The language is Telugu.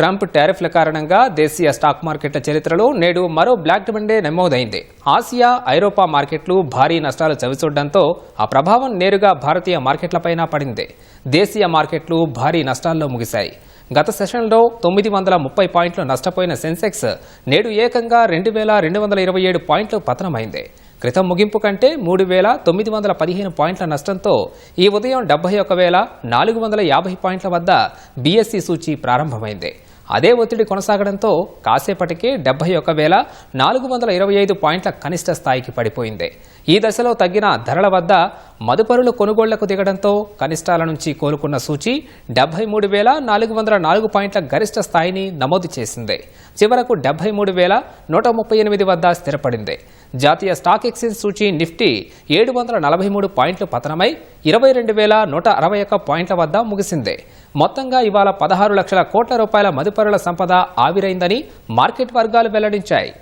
ట్రంప్ టారిఫ్ల కారణంగా దేశీయ స్టాక్ మార్కెట్ల చరిత్రలో నేడు మరో బ్లాక్ మండే నమోదైంది. ఆసియా ఐరోపా మార్కెట్లు భారీ నష్టాలు చవిచూడడంతో ఆ ప్రభావం నేరుగా భారతీయ మార్కెట్లపైన పడింది. దేశీయ మార్కెట్లు భారీ నష్టాల్లో ముగిశాయి. గత సెషన్లో తొమ్మిది వందల ముప్పై పాయింట్లు నష్టపోయిన సెన్సెక్స్ నేడు ఏకంగా రెండు వేల రెండు వందల ఇరవై ఏడు పాయింట్లు పతనమైంది. క్రితం ముగింపు కంటే మూడు వేల తొమ్మిది వందల పదిహేను పాయింట్ల నష్టంతో ఈ ఉదయం డెబ్బై ఒక వేల నాలుగు వందల యాభై పాయింట్ల వద్ద బీఎస్సీ సూచీ ప్రారంభమైంది. అదే ఒత్తిడి కొనసాగడంతో కాసేపటికే డెబ్బై ఒక వేల నాలుగు వందల ఇరవై ఐదు పాయింట్ల కనిష్ట స్థాయికి పడిపోయింది. ఈ దశలో తగ్గిన ధరల వద్ద మదుపరులు కొనుగోళ్ళకు దిగడంతో కనిష్టాల నుంచి కోలుకున్న సూచి డెబ్బై మూడు వేల నాలుగు వందల నాలుగు పాయింట్ల గరిష్ట స్థాయిని నమోదు చేసింది. చివరకు డెబ్బై మూడు వేల నూట ముప్పై ఎనిమిది వద్ద స్థిరపడింది. జాతీయ స్టాక్ ఎక్స్చేంజ్ సూచీ నిఫ్టీ ఏడు వందల నలభై మూడు పాయింట్లు పతనమై ఇరవై రెండు వేల నూట అరవై ఒక్క పాయింట్ల వద్ద ముగిసింది. మొత్తంగా ఇవాళ పదహారు లక్షల కోట్ల రూపాయల మదుపరుల సంపద ఆవిరైందని మార్కెట్ వర్గాలు వెల్లడించాయి.